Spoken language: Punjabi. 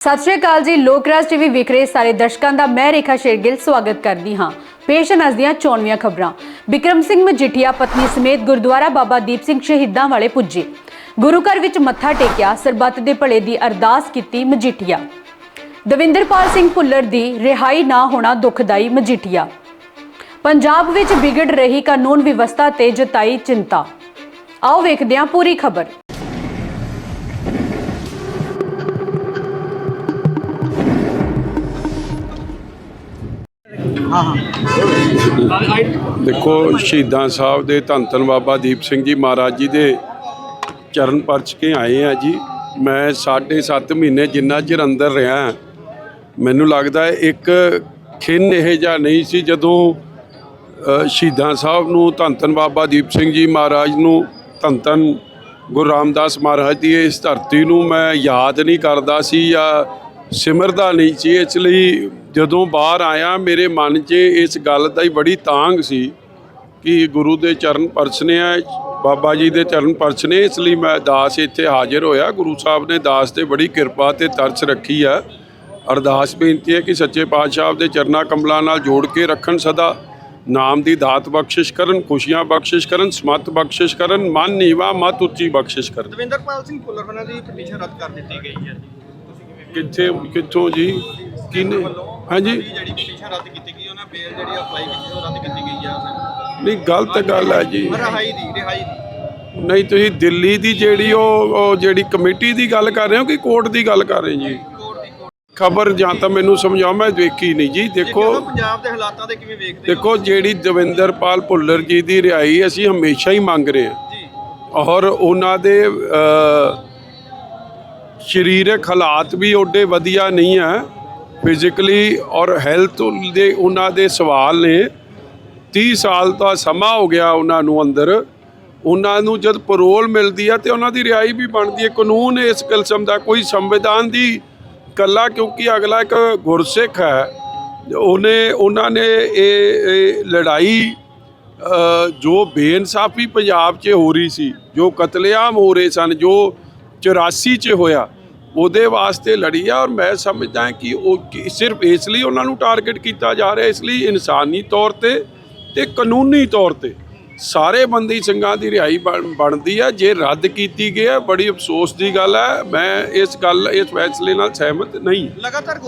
ਸਤਿ ਸ਼੍ਰੀ ਅਕਾਲ ਜੀ, ਲੋਕ ਰਾਜ ਟੀਵੀ ਵਿਖ ਰਹੇ ਸਾਰੇ ਦਰਸ਼ਕਾਂ ਦਾ ਮੈਂ ਰੇਖਾ ਸ਼ੇਰਗਿੱਲ ਸਵਾਗਤ ਕਰਦੀ ਹਾਂ। ਪੇਸ਼ ਹਨ ਅੱਜ ਦੀਆਂ ਚੋਣਵੀਆਂ ਖਬਰਾਂ। ਬਿਕਰਮ ਸਿੰਘ ਮਜੀਠੀਆ ਪਤਨੀ ਸਮੇਤ ਗੁਰਦੁਆਰਾ ਬਾਬਾ ਦੀਪ ਸਿੰਘ ਸ਼ਹੀਦਾਂ ਵਾਲੇ ਪੁੱਜੇ। ਗੁਰੂ ਘਰ ਵਿੱਚ ਮੱਥਾ ਟੇਕਿਆ, ਸਰਬੱਤ ਦੇ ਭਲੇ ਦੀ ਅਰਦਾਸ ਕੀਤੀ ਮਜੀਠੀਆ। ਦਵਿੰਦਰਪਾਲ ਸਿੰਘ ਭੁੱਲਰ ਦੀ ਰਿਹਾਈ ਨਾ ਹੋਣਾ ਦੁਖਦਾਈ ਮਜੀਠੀਆ। ਪੰਜਾਬ ਵਿੱਚ ਵਿਗੜ ਰਹੀ ਕਾਨੂੰਨ ਵਿਵਸਥਾ ਤੇ ਜਤਾਈ ਚਿੰਤਾ। ਆਓ ਵੇਖਦੇ ਹਾਂ ਪੂਰੀ ਖਬਰ। ਦੇਖੋ, ਸ਼ਹੀਦਾਂ ਸਾਹਿਬ ਦੇ ਧੰਨ ਧੰਨ ਬਾਬਾ ਦੀਪ ਸਿੰਘ ਜੀ ਮਹਾਰਾਜ ਜੀ ਦੇ ਚਰਨ ਪਰਚ ਕੇ ਆਏ ਆ ਜੀ। ਮੈਂ ਸਾਢੇ ਸੱਤ ਮਹੀਨੇ ਜਿੰਨਾ ਚਿਰ ਅੰਦਰ ਰਿਹਾ, ਮੈਨੂੰ ਲੱਗਦਾ ਇੱਕ ਖਿੰਨ ਇਹ ਜਿਹਾ ਨਹੀਂ ਸੀ ਜਦੋਂ ਸ਼ਹੀਦਾਂ ਸਾਹਿਬ ਨੂੰ ਧੰਨ ਧੰਨ ਬਾਬਾ ਦੀਪ ਸਿੰਘ ਜੀ ਮਹਾਰਾਜ ਨੂੰ ਧੰਨ ਧੰਨ ਗੁਰੂ ਰਾਮਦਾਸ ਮਹਾਰਾਜ ਦੀ ਇਸ ਧਰਤੀ ਨੂੰ ਮੈਂ ਯਾਦ ਨਹੀਂ ਕਰਦਾ ਸੀ ਜਾਂ ਸਿਮਰਦਾ ਨਹੀਂ ਸੀ। ਇਸ ਲਈ ਜਦੋਂ ਬਾਹਰ ਆਇਆ ਮੇਰੇ ਮਨ 'ਚ ਇਸ ਗੱਲ ਦਾ ਹੀ ਬੜੀ ਤਾਂਗ ਸੀ ਕਿ ਗੁਰੂ ਦੇ ਚਰਨ ਪਰਸਨੇ ਆ ਬਾਬਾ ਜੀ ਦੇ ਚਰਨ ਪਰਸਨੇ ਇਸ ਲਈ ਮੈਂ ਦਾਸ ਇੱਥੇ ਹਾਜ਼ਰ ਹੋਇਆ। ਗੁਰੂ ਸਾਹਿਬ ਨੇ ਦਾਸ ਤੇ ਬੜੀ ਕਿਰਪਾ ਤੇ ਤਰਸ ਰੱਖੀ ਆ। ਅਰਦਾਸ ਬੇਨਤੀ ਹੈ ਕਿ ਸੱਚੇ ਪਾਤਸ਼ਾਹ ਦੇ ਚਰਨਾ ਕਮਲਾਂ ਨਾਲ ਜੋੜ ਕੇ ਰੱਖਣ ਸਦਾ। ਨਾਮ ਦੀ ਦਾਤ ਬਖਸ਼ਿਸ਼ ਕਰਨ ਖੁਸ਼ੀਆਂ ਬਖਸ਼ਿਸ਼ ਕਰਨ ਸਮਤ ਬਖਸ਼ਿਸ਼ ਕਰਨ ਮਨ ਨੀਵਾ ਮਤ ਉੱਚੀ ਬਖਸ਼ਿਸ਼ ਕਰਨ। ਦਵਿੰਦਰਪਾਲ ਸਿੰਘ ਭੁੱਲਰ ਹੋਣਾ ਦੀ ਪਟੀਸ਼ਨ ਰੱਦ ਕਰ ਦਿੱਤੀ ਗਈ ਹੈ ਕਿੱਥੇ ਕਿੱਥੋਂ ਜੀ? ਕਿਨੇ ਹਾਂਜੀ। ਜਿਹੜੀ ਪਟੀਸ਼ਨ ਰੱਦ ਕੀਤੀ ਗਈ ਉਹਨਾਂ ਬੇਲ ਜਿਹੜੀ ਅਪਲਾਈ ਕੀਤੀ ਉਹ ਰੱਦ ਕੀਤੀ ਗਈ ਹੈ ਨਹੀਂ ਗਲਤ ਗੱਲ ਹੈ ਜੀ। ਰਿਹਾਈ ਦੀ ਰਿਹਾਈ ਦੀ। ਨਹੀਂ ਤੁਸੀਂ ਦਿੱਲੀ ਦੀ ਜਿਹੜੀ ਉਹ ਜਿਹੜੀ ਕਮੇਟੀ ਦੀ ਗੱਲ ਕਰ ਰਹੇ ਹੋ ਕਿ ਕੋਰਟ ਦੀ ਗੱਲ ਕਰ ਰਹੇ ਜੀ? ਖਬਰ ਜਾਂ ਤਾਂ ਮੈਨੂੰ ਸਮਝਾਓ ਮੈਂ ਵੇਖੀ ਨਹੀਂ ਜੀ। ਦੇਖੋ ਦੇਖੋ ਪੰਜਾਬ ਦੇ ਹਾਲਾਤਾਂ ਦੇ ਕਿਵੇਂ ਵੇਖਦੇ ਦੇਖੋ ਜਿਹੜੀ ਦਵਿੰਦਰਪਾਲ ਭੁੱਲਰ ਜੀ ਦੀ ਰਿਹਾਈ ਅਸੀਂ ਹਮੇਸ਼ਾ ਹੀ ਮੰਗ ਰਹੇ ਹਾਂ। ਜੀ। ਔਰ ਉਹਨਾਂ ਦੇ ਸਰੀਰਕ ਹਾਲਾਤ ਵੀ ਓਡੇ ਵਧੀਆ ਨਹੀਂ ਹੈ। ਫਿਜ਼ੀਕਲੀ ਔਰ ਹੈਲਥ ਦੇ ਉਹਨਾਂ ਦੇ ਸਵਾਲ ਨੇ। 30 ਸਾਲ ਦਾ ਸਮਾਂ ਹੋ ਗਿਆ ਉਹਨਾਂ ਨੂੰ ਅੰਦਰ। ਉਹਨਾਂ ਨੂੰ ਜਦ ਪਰੋਲ ਮਿਲਦੀ ਹੈ ਤੇ ਉਹਨਾਂ ਦੀ ਰਿਹਾਈ ਵੀ ਬਣਦੀ ਹੈ ਕਾਨੂੰਨ ਇਸ ਕਿਸਮ ਦਾ ਕੋਈ ਸੰਵਿਧਾਨ ਦੀ ਕੱਲਾ ਕਿਉਂਕਿ ਅਗਲਾ ਇੱਕ ਗੁਰਸਿੱਖ ਹੈ। ਉਹਨੇ, ਉਹਨਾਂ ਨੇ ਇਹ ਲੜਾਈ ਜੋ ਬੇਇਨਸਾਫੀ ਪੰਜਾਬ 'ਚ ਹੋ ਰਹੀ ਸੀ, ਜੋ ਕਤਲੇਆਮ ਹੋ ਰਹੇ ਸਨ, ਜੋ 84 'ਚ ਹੋਇਆ ਉਹਦੇ ਵਾਸਤੇ ਲੜੀ ਆ ਔਰ ਮੈਂ ਸਮਝਦਾ ਕਿ ਉਹ ਸਿਰਫ ਇਸ ਲਈ ਉਹਨਾਂ ਨੂੰ ਟਾਰਗੇਟ ਕੀਤਾ ਜਾ ਰਿਹਾ, ਇਸ ਲਈ ਇਨਸਾਨੀ ਤੌਰ ਤੇ ਤੇ ਕਾਨੂੰਨੀ ਤੌਰ ਤੇ ਸਾਰੇ ਬੰਦੀ ਸਿੰਘਾਂ ਦੀ ਰਿਹਾਈ ਬਣ- ਬਣਦੀ ਹੈ ਜੇ ਰੱਦ ਕੀਤੀ ਗਈ ਹੈ ਬੜੀ ਅਫਸੋਸ ਦੀ ਗੱਲ ਹੈ ਮੈਂ ਇਸ ਗੱਲ, ਇਸ ਫੈਸਲੇ ਨਾਲ ਸਹਿਮਤ ਨਹੀਂ। ਲਗਾਤਾਰ